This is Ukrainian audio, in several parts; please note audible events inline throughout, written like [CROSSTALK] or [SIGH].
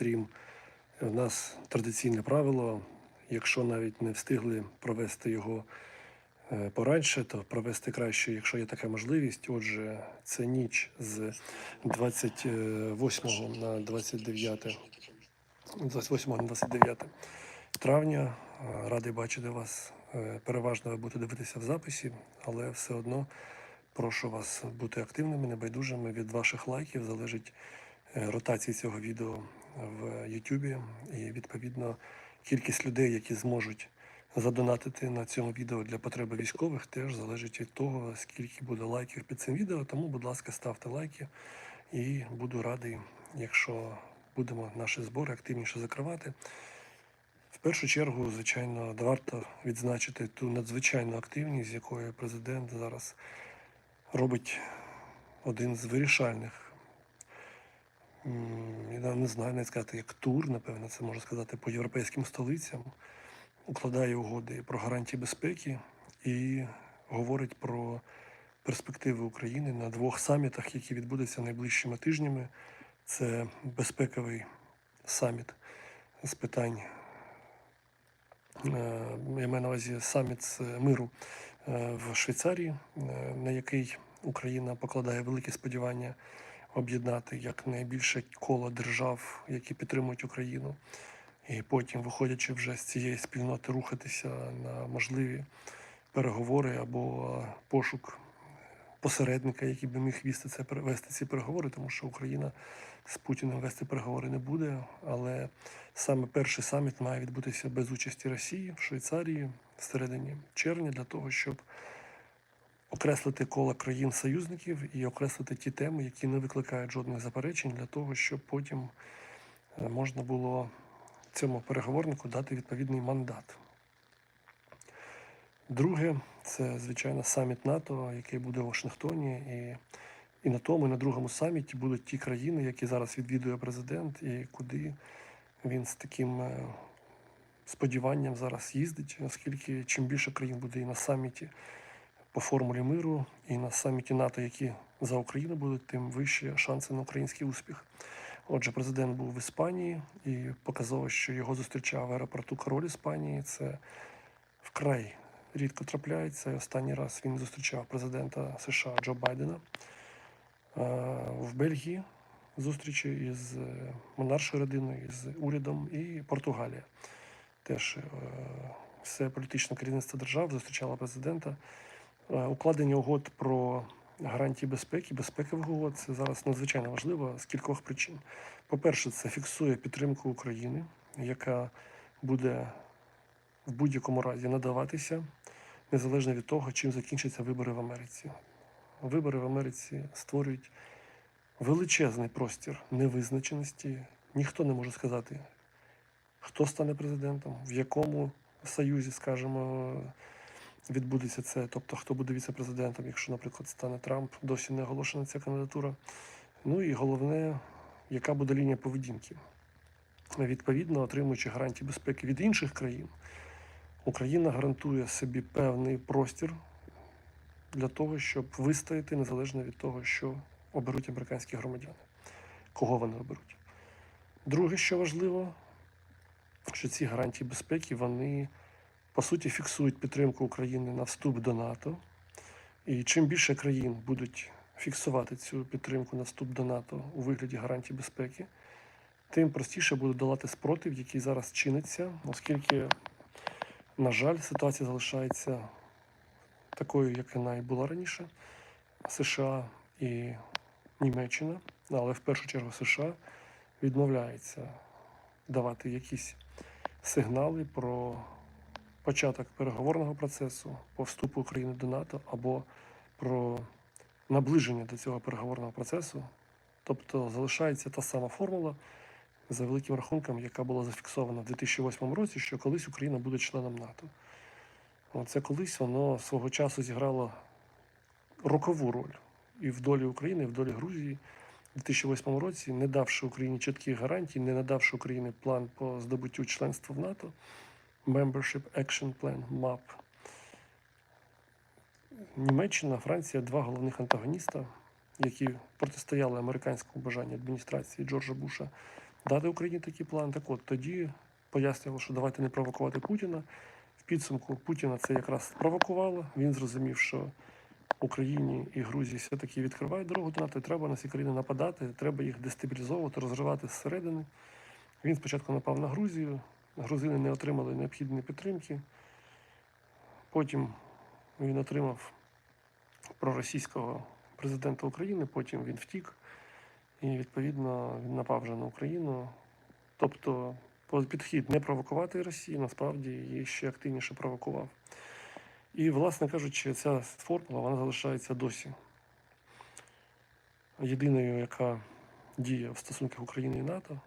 стрім. У нас традиційне правило. Якщо навіть не встигли провести його е, пораньше, то провести краще, якщо є така можливість. Отже, це ніч з 28 на 29, 28 на 29 травня. Радий бачити вас. Е, Переважно ви будете дивитися в записі, але все одно прошу вас бути активними, небайдужими. Від ваших лайків залежить е, ротація цього відео в YouTube і відповідно кількість людей, які зможуть задонатити на цьому відео для потреби військових, теж залежить від того, скільки буде лайків під цим відео. Тому, будь ласка, ставте лайки і буду радий, якщо будемо наші збори активніше закривати. В першу чергу, звичайно, варто відзначити ту надзвичайну активність, з якою президент зараз робить один з вирішальних. Я не знаю, не сказати, як тур, напевно, це можна сказати, по європейським столицям, укладає угоди про гарантії безпеки і говорить про перспективи України на двох самітах, які відбудуться найближчими тижнями. Це безпековий саміт з питань Е, я маю на увазі саміт з миру е, в Швейцарії, е, на який Україна покладає великі сподівання об'єднати якнайбільше коло держав, які підтримують Україну, і потім, виходячи вже з цієї спільноти, рухатися на можливі переговори або пошук посередника, який би міг вести це вести ці переговори, тому що Україна з Путіним вести переговори не буде. Але саме перший саміт має відбутися без участі Росії в Швейцарії в середині червня для того, щоб окреслити коло країн-союзників і окреслити ті теми, які не викликають жодних заперечень, для того, щоб потім е, можна було цьому переговорнику дати відповідний мандат. Друге, це звичайно саміт НАТО, який буде в Вашингтоні, і, і на тому, і на другому саміті будуть ті країни, які зараз відвідує президент, і куди він з таким е, сподіванням зараз їздить, оскільки чим більше країн буде і на саміті по формулі миру, і на саміті НАТО, які за Україну будуть, тим вищі шанси на український успіх. Отже, президент був в Іспанії і показав, що його зустрічав в аеропорту король Іспанії. Це вкрай рідко трапляється. Останній раз він зустрічав президента США Джо Байдена е, в Бельгії зустрічі із е, монаршою родиною, із урядом і Португалія. Теж е, все політичне керівництво держав зустрічало президента. Е, Укладення угод про гарантії безпеки, безпекових угод це зараз надзвичайно важливо з кількох причин. По-перше, це фіксує підтримку України, яка буде в будь-якому разі надаватися незалежно від того, чим закінчаться вибори в Америці. Вибори в Америці створюють величезний простір невизначеності. Ніхто не може сказати, хто стане президентом, в якому союзі, скажімо, відбудеться це, тобто хто буде віце-президентом, якщо, наприклад, стане Трамп, досі не оголошена ця кандидатура. Ну і головне, яка буде лінія поведінки. Відповідно, отримуючи гарантії безпеки від інших країн, Україна гарантує собі певний простір для того, щоб вистояти незалежно від того, що оберуть американські громадяни, кого вони оберуть. Друге, що важливо, що ці гарантії безпеки вони по суті фіксують підтримку України на вступ до НАТО. І чим більше країн будуть фіксувати цю підтримку на вступ до НАТО у вигляді гарантій безпеки, тим простіше буде долати спротив, який зараз чиниться, оскільки, на жаль, ситуація залишається такою, як вона і була раніше. США і Німеччина, але в першу чергу США відмовляється давати якісь сигнали про початок переговорного процесу по вступу України до НАТО або про наближення до цього переговорного процесу. Тобто залишається та сама формула за великим рахунком, яка була зафіксована в 2008 році, що колись Україна буде членом НАТО. Це колись воно свого часу зіграло рокову роль і в долі України, і в долі Грузії. У 2008 році, не давши Україні чітких гарантій, не надавши Україні план по здобуттю членства в НАТО, Membership Action Plan, MAP. Німеччина, Франція два головних антагоніста, які протистояли американському бажанню адміністрації Джорджа Буша дати Україні такий план. Так от тоді пояснювали, що давайте не провокувати Путіна. В підсумку Путіна це якраз спровокувало. Він зрозумів, що Україні і Грузії все-таки відкривають дорогу до НАТО, треба на ці країни нападати, треба їх дестабілізовувати, розривати зсередини. Він спочатку напав на Грузію, грузини не отримали необхідної підтримки. Потім він отримав проросійського президента України, потім він втік, і відповідно він напав вже на Україну. Тобто підхід не провокувати Росію, насправді її ще активніше провокував. І, власне кажучи, ця формула вона залишається досі єдиною, яка діє в стосунках України і НАТО.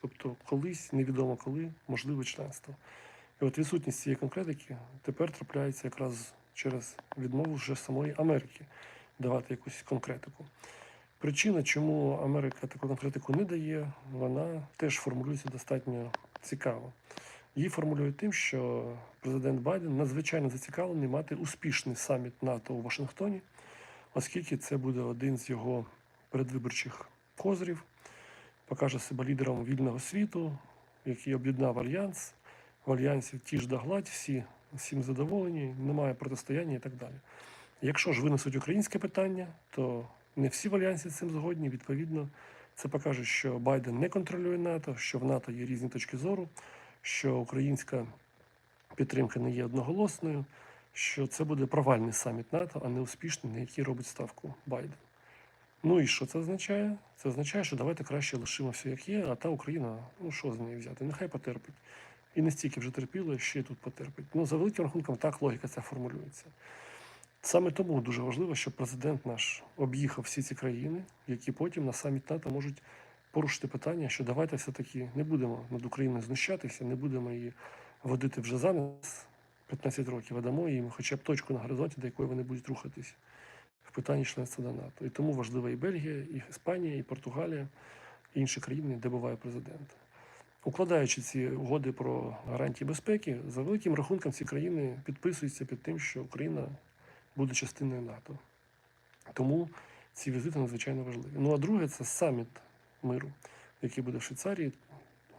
Тобто, колись, невідомо коли, можливе членство. І от відсутність цієї конкретики тепер трапляється якраз через відмову вже самої Америки давати якусь конкретику. Причина, чому Америка таку конкретику не дає, вона теж формулюється достатньо цікаво. Її формулюють тим, що президент Байден надзвичайно зацікавлений мати успішний саміт НАТО у Вашингтоні, оскільки це буде один з його передвиборчих козирів, покаже себе лідером вільного світу, який об'єднав альянс. В альянсі ті ж догладь, всі всім задоволені, немає протистояння і так далі. Якщо ж винесуть українське питання, то не всі в альянсі з цим згодні. Відповідно, це покаже, що Байден не контролює НАТО, що в НАТО є різні точки зору, що українська підтримка не є одноголосною, що це буде провальний саміт НАТО, а не успішний, на який робить ставку Байден. Ну і що це означає? Це означає, що давайте краще лишимо все як є, а та Україна, ну що з неї взяти? Нехай потерпить. І не стільки вже терпіло, ще й тут потерпить. Ну, за великим рахунком, так логіка ця формулюється. Саме тому дуже важливо, щоб президент наш об'їхав всі ці країни, які потім на саміт НАТО можуть порушити питання, що давайте все-таки не будемо над Україною знущатися, не будемо її водити вже за нас 15 років, а дамо їм хоча б точку на горизонті, до якої вони будуть рухатись в питанні членства до НАТО. І тому важлива і Бельгія, і Іспанія, і Португалія, і інші країни, де буває президент. Укладаючи ці угоди про гарантії безпеки, за великим рахунком ці країни підписуються під тим, що Україна буде частиною НАТО. Тому ці візити надзвичайно важливі. Ну а друге це саміт миру, який буде в Швейцарії.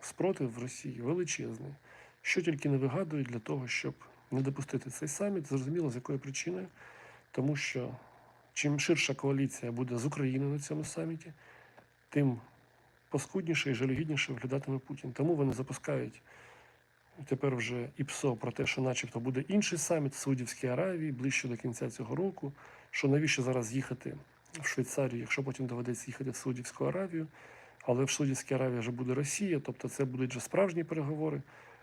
Спротив Росії величезний. Що тільки не вигадують для того, щоб не допустити цей саміт, зрозуміло, з якої причини. Тому що чим ширша коаліція буде з України на цьому саміті, тим паскудніше і жалюгідніше виглядатиме Путін. Тому вони запускають тепер вже ІПСО про те, що начебто буде інший саміт в Саудівській Аравії ближче до кінця цього року. Що навіщо зараз їхати в Швейцарію, якщо потім доведеться їхати в Саудівську Аравію, але в Саудівській Аравії вже буде Росія, тобто це будуть вже справжні переговори.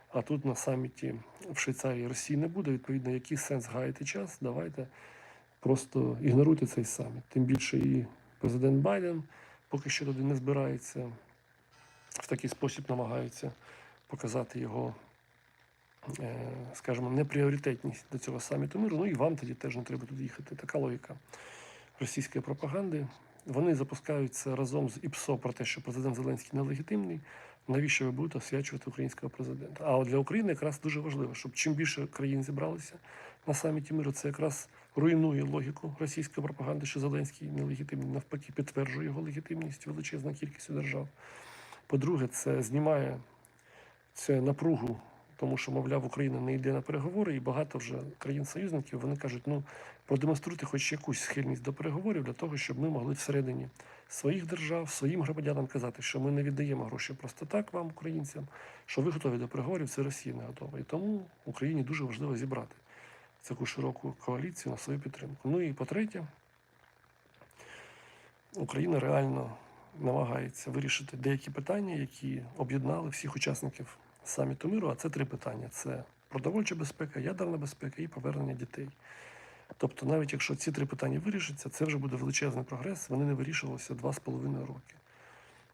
А тут на саміті в Швейцарії Росії не буде. Відповідно, який сенс гаяти час? Давайте просто ігноруйте цей саміт. Тим більше і президент Байден поки що туди не збирається. В такий спосіб намагаються показати його, е, скажімо, непріоритетність до цього саміту миру. Ну і вам тоді теж не треба туди їхати. Така логіка російської пропаганди. Вони запускаються разом з ІПСО про те, що президент Зеленський нелегітимний. Навіщо ви будете освячувати українського президента? А для України якраз дуже важливо, щоб чим більше країн зібралися на саміті миру, це якраз руйнує логіку російської пропаганди, що Зеленський нелегітимний, навпаки, підтверджує його легітимність величезна кількістю держав. По-друге, це знімає цю напругу, тому що, мовляв, Україна не йде на переговори, і багато вже країн-союзників вони кажуть, ну продемонструйте хоч якусь схильність до переговорів для того, щоб ми могли всередині своїх держав, своїм громадянам казати, що ми не віддаємо гроші просто так вам, українцям, що ви готові до переговорів, це Росія не готова. І тому Україні дуже важливо зібрати таку широку коаліцію на свою підтримку. Ну і по-третє, Україна реально намагається вирішити деякі питання, які об'єднали всіх учасників саміту миру. А це три питання: це продовольча безпека, ядерна безпека і повернення дітей. Тобто, навіть якщо ці три питання вирішаться, це вже буде величезний прогрес. Вони не вирішувалися два з половиною роки.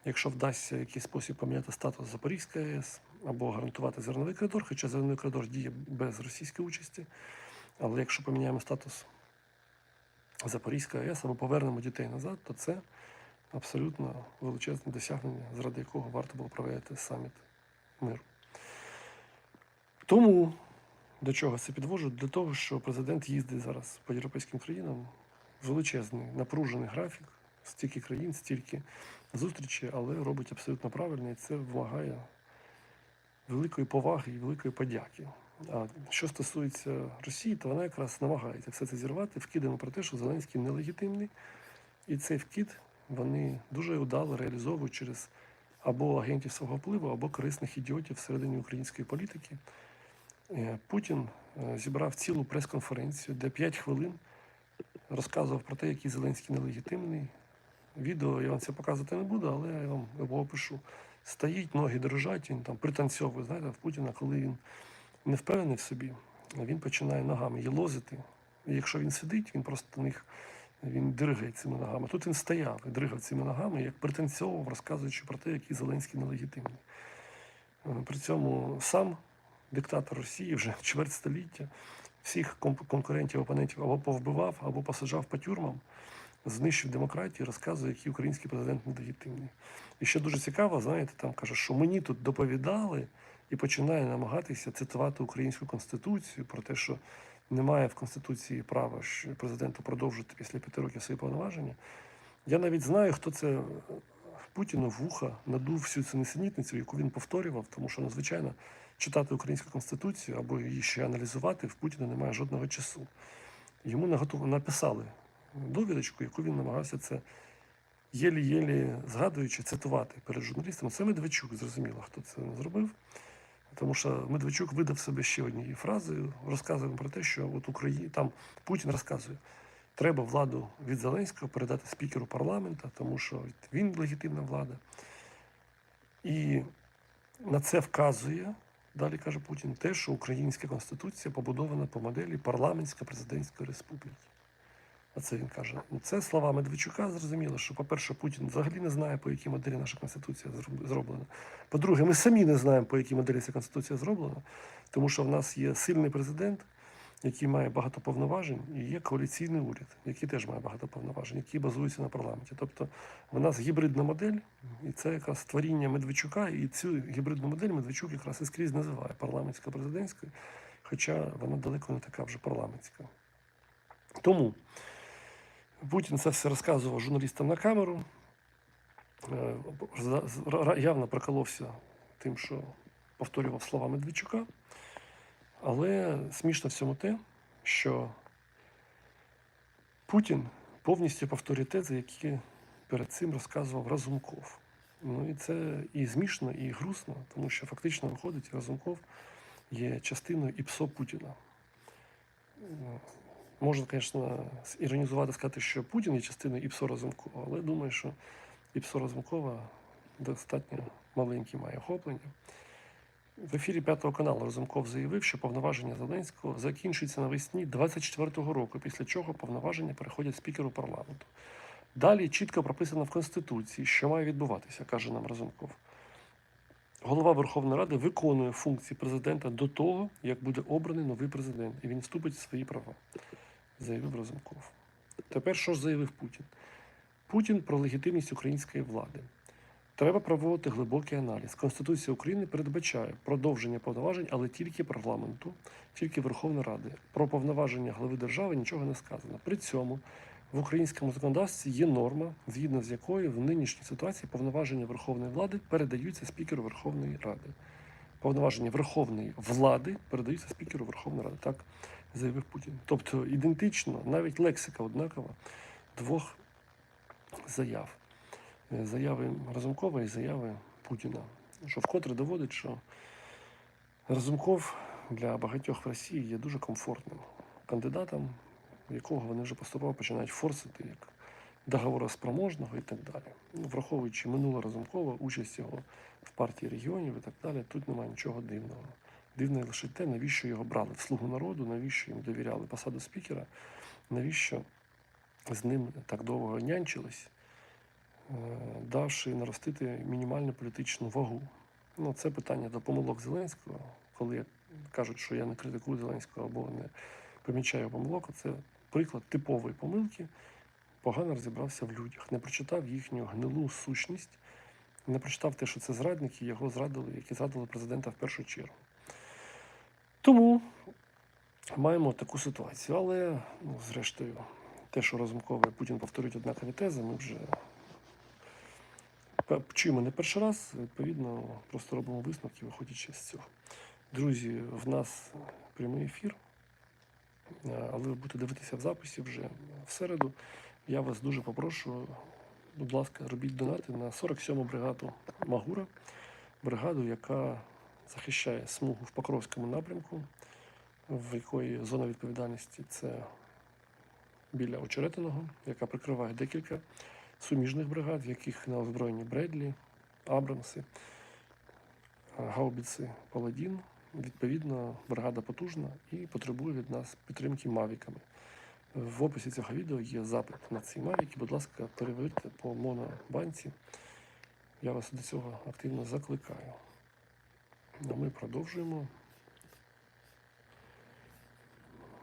Якщо вдасться в якийсь спосіб поміняти статус Запорізької АЕС або гарантувати зерновий коридор, хоча зерновий коридор діє без російської участі, але якщо поміняємо статус Запорізької АЕС або повернемо дітей назад, то це абсолютно величезне досягнення, заради якого варто було провести саміт миру. Тому до чого це підвожу? Для того, що президент їздить зараз по європейським країнам, величезний напружений графік. стільки країн, стільки зустрічей, але робить абсолютно правильно, і це вимагає великої поваги і великої подяки. А що стосується Росії, то вона якраз намагається все це зірвати вкидами про те, що Зеленський нелегітимний, і цей вкид вони дуже удало реалізовують через або агентів свого впливу, або корисних ідіотів всередині української політики. Е, Путін е, зібрав цілу прес-конференцію, де 5 хвилин розказував про те, який Зеленський нелегітимний. Відео я вам це показувати не буду, але я вам його опишу. Стоїть, ноги дрожать, він там пританцьовує. Знаєте, в Путіна, коли він не впевнений в собі, він починає ногами їлозити. І якщо він сидить, він просто них він дригає цими ногами. Тут він стояв і дригав цими ногами, як пританцьовував, розказуючи про те, який Зеленський нелегітимний. Е, При цьому сам диктатор Росії вже [LAUGHS] чверть століття всіх конкурентів, опонентів або повбивав, або посаджав по тюрмам, знищив демократію, розказує, який український президент нелегітимний. І ще дуже цікаво, знаєте, там каже, що мені тут доповідали і починає намагатися цитувати українську конституцію про те, що немає в конституції права президенту продовжити після п'яти років свої повноваження. Я навіть знаю, хто це Путіну в вуха надув всю цю несенітницю, яку він повторював, тому що надзвичайно читати українську конституцію або її ще аналізувати в Путіна немає жодного часу. Йому написали довідочку, яку він намагався це єлі-єлі згадуючи, цитувати перед журналістами. Це Медведчук, зрозуміло, хто це зробив. Тому що Медведчук видав себе ще однією фразою, розказує про те, що от Україні там Путін розказує, треба владу від Зеленського передати спікеру парламента, тому що він легітимна влада. І на це вказує, далі каже Путін, те, що українська конституція побудована по моделі парламентсько-президентської республіки. А це він каже. Це слова Медведчука. Зрозуміло, що, по-перше, Путін взагалі не знає, по якій моделі наша конституція зроблена. По-друге, ми самі не знаємо, по якій моделі ця конституція зроблена, тому що в нас є сильний президент, який має багато повноважень, і є коаліційний уряд, який теж має багато повноважень, який базується на парламенті. Тобто в нас гібридна модель, і це якраз створіння Медведчука, і цю гібридну модель Медведчук якраз і скрізь називає парламентсько-президентською, хоча вона далеко не така вже парламентська. Тому Путін це все розказував журналістам на камеру. Е, за- Явно проколовся тим, що повторював слова Медведчука. Але смішно в цьому те, що Путін повністю повторює тези, які перед цим розказував Разумков. Ну і це і змішно, і грустно, тому що фактично виходить, Разумков є частиною ІПСО Путіна. Можна, звісно, іронізувати, сказати, що Путін є частиною ІПСО Разумкова, але думаю, що ІПСО Разумкова достатньо маленьке має охоплення. В ефірі п'ятого каналу Разумков заявив, що повноваження Зеленського закінчуються навесні 24-го року, після чого повноваження переходять спікеру парламенту. Далі чітко прописано в Конституції, що має відбуватися, каже нам Разумков. Голова Верховної Ради виконує функції президента до того, як буде обраний новий президент, і він вступить в свої права, заявив Разумков. Тепер що ж заявив Путін? Путін про легітимність української влади. Треба проводити глибокий аналіз. Конституція України передбачає продовження повноважень, але тільки парламенту, тільки Верховної Ради. Про повноваження глави держави нічого не сказано. При цьому в українському законодавстві є норма, згідно з якою в нинішній ситуації повноваження Верховної влади передаються спікеру Верховної Ради. Повноваження Верховної влади передаються спікеру Верховної Ради. Так заявив Путін. Тобто ідентично, навіть лексика однакова двох заяв. Е, Заяви Разумкова і заяви Путіна. Що вкотре доводить, що Разумков для багатьох в Росії є дуже комфортним кандидатом, якого вони вже поступово починають форсити як договороспроможного і так далі. Ну, враховуючи минуле Разумкова, участь його в партії регіонів і так далі, тут немає нічого дивного. Дивне лише те, навіщо його брали в слугу народу, навіщо їм довіряли посаду спікера, навіщо з ним так довго нянчились, е, давши наростити мінімальну політичну вагу. Ну, це питання до помилок Зеленського, коли кажуть, що я не критикую Зеленського або не помічаю помилок, це приклад типової помилки. Погано розібрався в людях, не прочитав їхню гнилу сущність, не прочитав те, що це зрадники, його зрадили, які зрадили президента в першу чергу. Тому маємо таку ситуацію. Але, ну, зрештою, те, що розумкове Путін повторюють однакові тези, ми вже чуємо не перший раз, відповідно, просто робимо висновки, виходячи з цього. Друзі, в нас прямий ефір, але ви будете дивитися в записі вже в середу. Я вас дуже попрошу, будь ласка, робіть донати на 47-му бригаду Магура, бригаду, яка захищає смугу в Покровському напрямку, в якої зона відповідальності це біля Очеретиного, яка прикриває декілька суміжних бригад, в яких на озброєнні Бредлі, Абрамси, Гаубіци, Паладін. Відповідно, бригада потужна і потребує від нас підтримки мавіками. В описі цього відео є запит на ці мавіки. Будь ласка, перевірте по монобанці. Я вас до цього активно закликаю. А ми продовжуємо.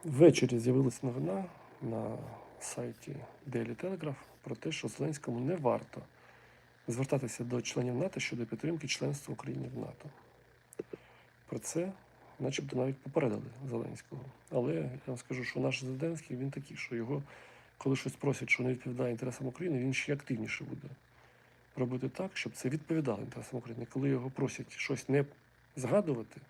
Ввечері з'явилася новина на сайті Daily Telegraph про те, що Зеленському не варто звертатися до членів НАТО щодо підтримки членства України в НАТО. Про це, начебто, навіть попередили Зеленського. Але я вам скажу, що наш Зеленський він такий, що його, коли щось просять, що не відповідає інтересам України, він ще активніше буде робити так, щоб це відповідало інтересам України. Коли його просять щось не згадувати,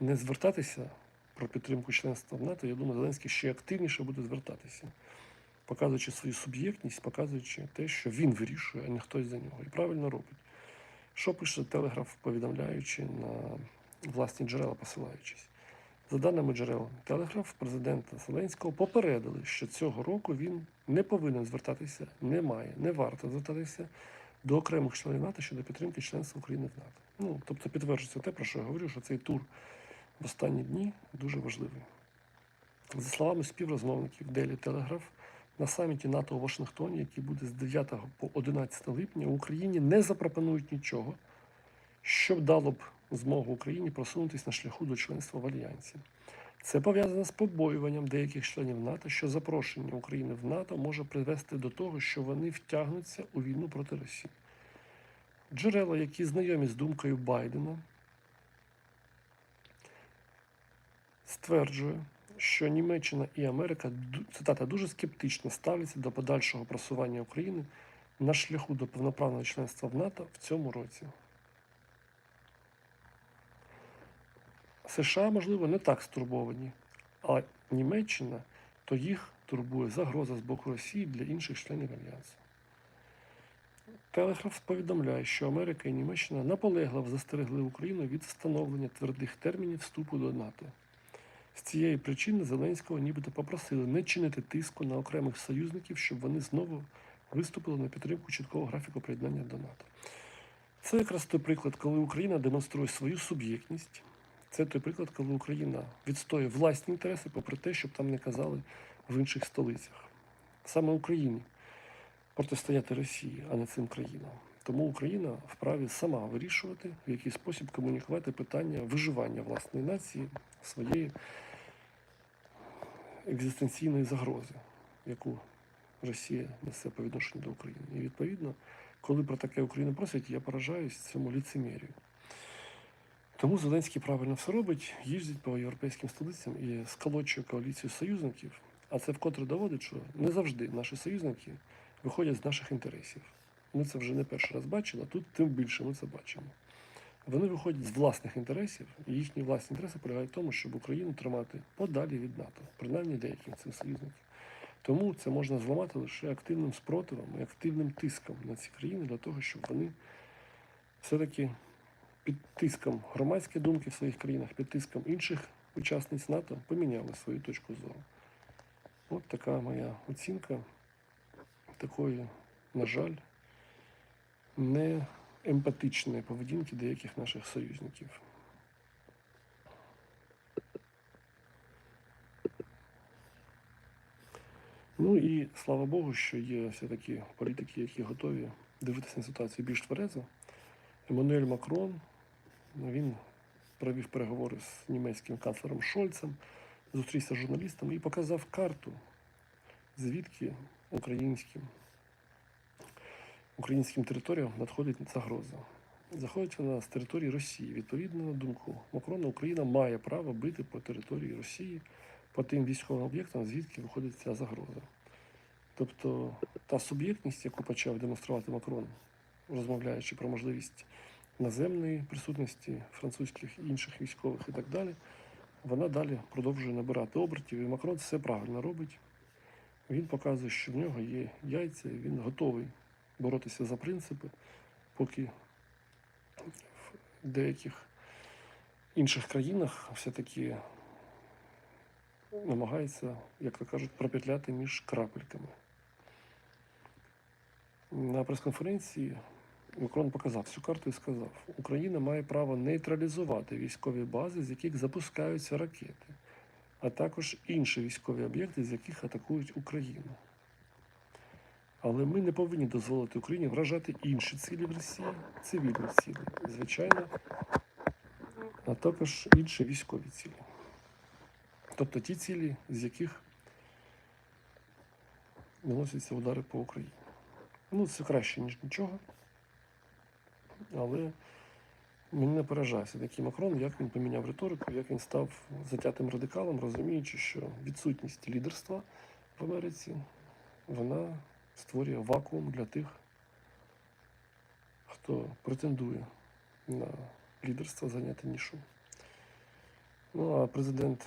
не звертатися про підтримку членства в НАТО, я думаю, Зеленський ще активніше буде звертатися, показуючи свою суб'єктність, показуючи те, що він вирішує, а не хтось за нього. І правильно робить. Що пише Телеграф, повідомляючи на власні джерела, посилаючись? За даними джерел Телеграф, президента Зеленського попередили, що цього року він не повинен звертатися, не має, не варто звертатися до окремих членів НАТО щодо підтримки членства України в НАТО. Ну, тобто підтверджується те, про що я говорю, що цей тур в останні дні дуже важливий. За словами співрозмовників Делі Телеграф, на саміті НАТО у Вашингтоні, який буде з 9 по 11 липня, Україні не запропонують нічого, що дало б змогу Україні просунутися на шляху до членства в Альянсі. Це пов'язано з побоюванням деяких членів НАТО, що запрошення України в НАТО може привести до того, що вони втягнуться у війну проти Росії. Джерела, які знайомі з думкою Байдена, стверджує, що Німеччина і Америка цитата дуже скептично ставляться до подальшого просування України на шляху до повноправного членства в НАТО в цьому році. США, можливо, не так стурбовані, а Німеччина то їх турбує загроза з боку Росії для інших членів Альянсу. Телеграф повідомляє, що Америка і Німеччина наполегливо застерегли Україну від встановлення твердих термінів вступу до НАТО. З цієї причини Зеленського нібито попросили не чинити тиску на окремих союзників, щоб вони знову виступили на підтримку чіткого графіку приєднання до НАТО. Це якраз той приклад, коли Україна демонструє свою суб'єктність. Це той приклад, коли Україна відстоює власні інтереси, попри те, щоб там не казали в інших столицях. Саме Україні протистояти Росії, а не цим країнам. Тому Україна вправі сама вирішувати, в який спосіб комунікувати питання виживання власної нації, своєї екзистенційної загрози, яку Росія несе по відношенню до України. І відповідно, коли про таке Україна просить, я поражаюсь цьому ліцемірію. Тому Зеленський правильно все робить, їздить по європейським столицям і сколочує коаліцію союзників. А це вкотре доводить, що не завжди наші союзники виходять з наших інтересів. Ми це вже не перший раз бачили, а тут тим більше ми це бачимо. Вони виходять з власних інтересів, і їхні власні інтереси полягають в тому, щоб Україну тримати подалі від НАТО, принаймні деяких цих союзників. Тому це можна зламати лише активним спротивом і активним тиском на ці країни для того, щоб вони все-таки під тиском громадської думки в своїх країнах, під тиском інших учасниць НАТО поміняли свою точку зору. От така моя оцінка такої, на жаль, не емпатичної поведінки деяких наших союзників. Ну і слава Богу, що є все-таки політики, які готові дивитися на ситуацію більш тверезо. Еммануель Макрон він провів переговори з німецьким канцлером Шольцем, зустрівся з журналістами і показав карту, звідки українським, українським територіям надходить загроза. Заходить вона з території Росії. Відповідно, на думку Макрона, Україна має право бити по території Росії по тим військовим об'єктам, звідки виходить ця загроза. Тобто та суб'єктність, яку почав демонструвати Макрон, розмовляючи про можливість наземної присутності французьких і інших військових і так далі, вона далі продовжує набирати обертів, і Макрон все правильно робить. Він показує, що в нього є яйця, і він готовий боротися за принципи, поки в деяких інших країнах все-таки намагається, як то кажуть, пропетляти між крапельками. На прес-конференції Макрон показав всю карту і сказав, Україна має право нейтралізувати військові бази, з яких запускаються ракети, а також інші військові об'єкти, з яких атакують Україну. Але ми не повинні дозволити Україні вражати інші цілі в Росії, цивільні цілі, звичайно, а також інші військові цілі. Тобто ті цілі, з яких наносяться удари по Україні. Ну, це краще, ніж нічого. Але мені не поражався такий Макрон, як він поміняв риторику, як він став затятим радикалом, розуміючи, що відсутність лідерства в Америці вона створює вакуум для тих, хто претендує на лідерство зайняти нішу. Ну а президент,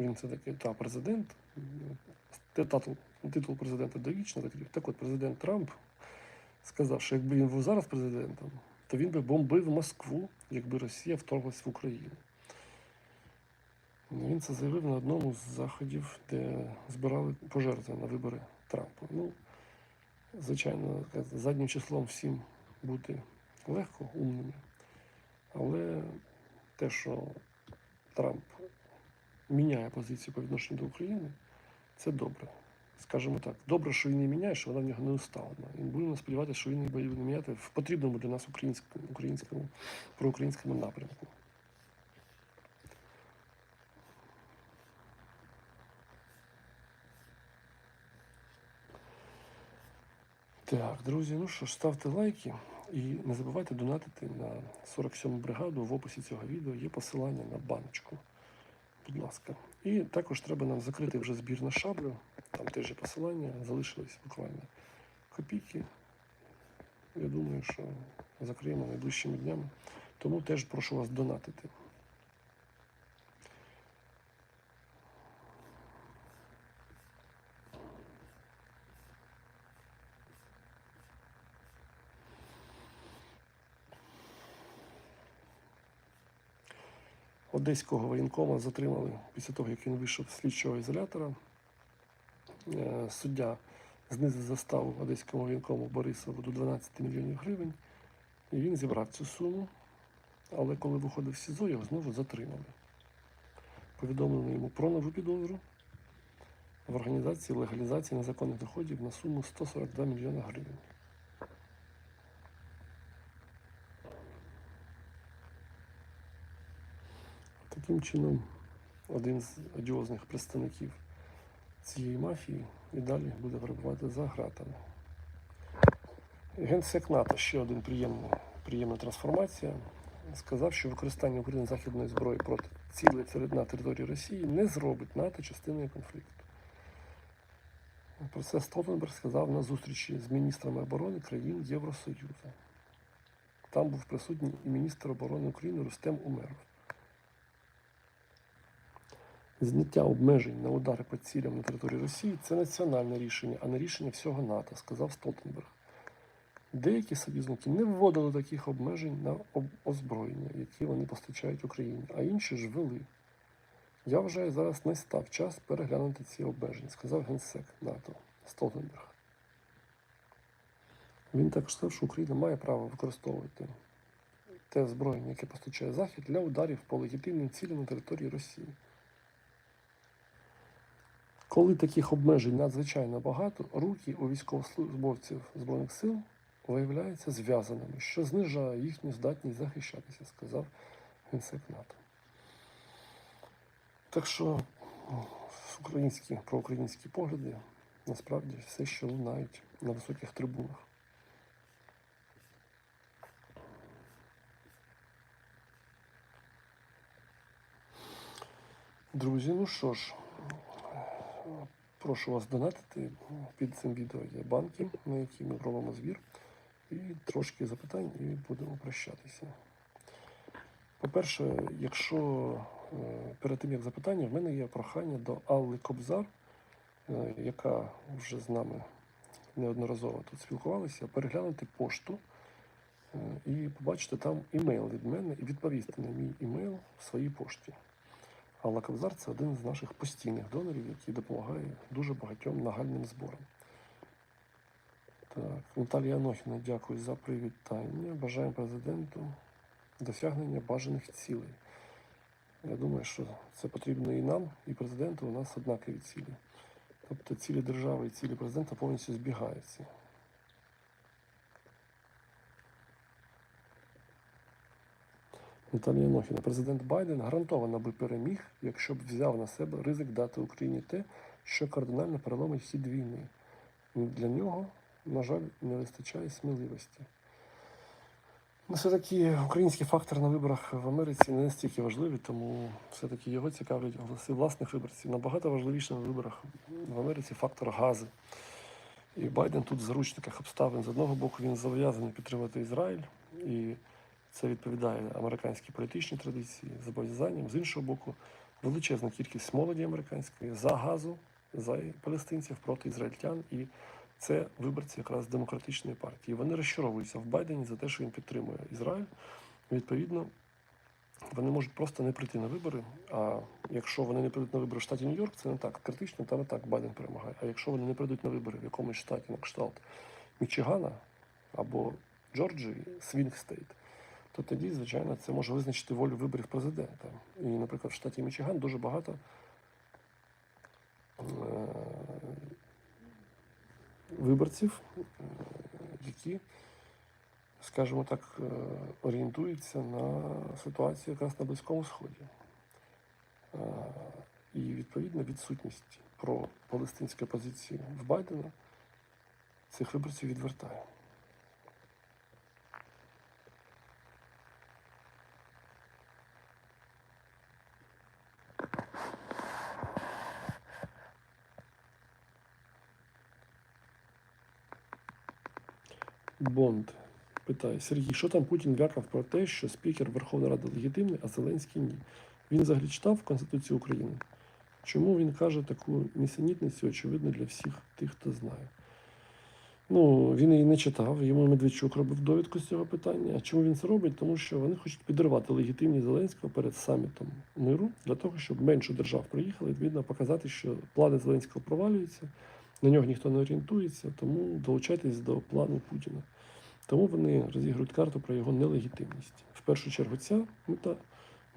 він це такий, та президент, титул, титул президента довічно закрив. Так от президент Трамп сказав, що якби він був зараз президентом, то він би бомбив Москву, якби Росія вторглась в Україну. Ну, Він це заявив на одному з заходів, де збирали пожертви на вибори Трампа. Ну, звичайно, заднім числом всім бути легко, умними. Але те, що Трамп міняє позицію по відношенню до України, це добре. Скажімо так, добре, що він її міняє, що вона в нього не усталена. І будемо сподіватися, що він її буде міняти в потрібному для нас українському, українському проукраїнському напрямку. Так, друзі, ну що ж, ставте лайки і не забувайте донатити на 47-му бригаду. В описі цього відео є посилання на баночку. Будь ласка. І також треба нам закрити вже збір на шаблю. Там теж є посилання, залишились буквально копійки. Я думаю, що закриємо найближчими днями. Тому теж прошу вас донатити. Одеського воєнкома затримали після того, як він вийшов з слідчого ізолятора. Е, Суддя знизив заставу одеському воєнкому Борисову до 12 мільйонів гривень. І він зібрав цю суму. Але коли виходив з СІЗО, його знову затримали. Повідомлено йому про нову підозру в організації легалізації незаконних доходів на суму 142 мільйона гривень. Таким чином, один з одіозних представників цієї мафії і далі буде перебувати за гратами. Генсек НАТО, ще один приємний, приємна трансформація, сказав, що використання України західної зброї проти цілей на території Росії не зробить НАТО частиною конфлікту. Про це Столтенберг сказав на зустрічі з міністрами оборони країн Євросоюзу. Там був присутній і міністр оборони України Рустем Умеров. Зняття обмежень на удари по цілям на території Росії це національне рішення, а не рішення всього НАТО, сказав Столтенберг. Деякі союзники не вводили таких обмежень на озброєння, які вони постачають Україні, а інші ж ввели. Я вважаю, зараз настав час переглянути ці обмеження, сказав генсек НАТО Столтенберг. Він також сказав, що Україна має право використовувати те озброєння, яке постачає Захід, для ударів по легітимним цілям на території Росії. Коли таких обмежень надзвичайно багато, руки у військовослужбовців Збройних сил виявляються зв'язаними, що знижує їхню здатність захищатися, сказав генсек НАТО. Так що ну, українські проукраїнські погляди насправді все ще лунають на високих трибунах. Друзі, ну що ж, прошу вас донатити. Під цим відео є банки, на які ми робимо збір. І трошки запитань, і будемо прощатися. По-перше, якщо е, перед тим як запитання, в мене є прохання до Алли Кобзар, е, яка вже з нами неодноразово тут спілкувалася, переглянути пошту е, і побачити там імейл від мене і відповісти на мій імейл в своїй пошті. Алла Кобзар це один з наших постійних донорів, який допомагає дуже багатьом нагальним зборам. Так, Наталія Анохіна, дякую за привітання. Бажаємо президенту досягнення бажаних цілей. Я думаю, що це потрібно і нам, і президенту. У нас однакові цілі. Тобто цілі держави і цілі президента повністю збігаються. Наталія Нохіна. Президент Байден гарантовано би переміг, якщо б взяв на себе ризик дати Україні те, що кардинально переломить хід війни. Для нього, на жаль, не вистачає сміливості. Ну, все-таки український фактор на виборах в Америці не настільки важливий, тому все-таки його цікавлять голоси власних виборців. Набагато важливіше на виборах в Америці фактор газу. І Байден тут в заручниках обставин. З одного боку, він зобов'язаний підтримати Ізраїль, і це відповідає американській політичній традиції, зобов'язанням. З іншого боку, величезна кількість молоді американської за газу, за палестинців проти ізраїльтян. І це виборці якраз демократичної партії. Вони розчаровуються в Байдені за те, що він підтримує Ізраїль. Відповідно, вони можуть просто не прийти на вибори. А якщо вони не прийдуть на вибори в штаті Нью-Йорк, це не так критично, та не так Байден перемагає. А якщо вони не прийдуть на вибори в якомусь штаті на кшталт Мічигана або Джорджії, Свінг Стейт, то тоді, звичайно, це може визначити волю виборів президента. І, наприклад, в штаті Мічиган дуже багато е, виборців, е, які, скажімо так, е, орієнтуються на ситуацію якраз на Близькому Сході. І відповідно відсутність про палестинської позиції в Байдена цих виборців відвертає. Бонд питає Сергій, що там Путін вякав про те, що спікер Верховної Ради легітимний, а Зеленський ні. Він взагалі читав Конституцію України. Чому він каже таку нісенітницю, очевидно, для всіх тих, хто знає? Ну, він її не читав, йому Медведчук робив довідку з цього питання. А чому він це робить? Тому що вони хочуть підривати легітимність Зеленського перед самітом миру для того, щоб менше держав приїхали, відповідно, показати, що плани Зеленського провалюються, на нього ніхто не орієнтується, тому долучайтесь до плану Путіна. Тому вони розіграють карту про його нелегітимність. В першу чергу ця мета,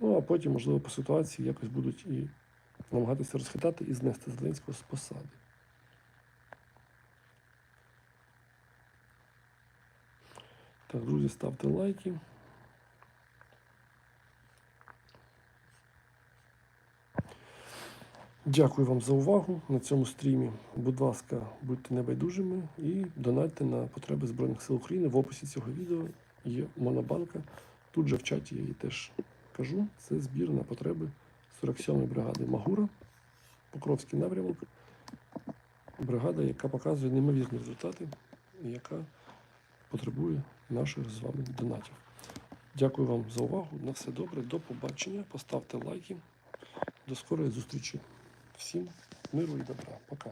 ну а потім, можливо, по ситуації якось будуть і намагатися розхитати і знести Зеленського з посади. Так, друзі, ставте лайки. Дякую вам за увагу на цьому стрімі. Будь ласка, будьте небайдужими і донатьте на потреби Збройних сил України. В описі цього відео є монобанка. Тут же в чаті я її теж кажу. Це збір на потреби 47-ї бригади Магура, Покровський напрямок. Бригада, яка показує неймовірні результати, яка потребує наших з вами донатів. Дякую вам за увагу. На все добре. До побачення. Поставте лайки. До скорої зустрічі. Всім миру і добра. Пока.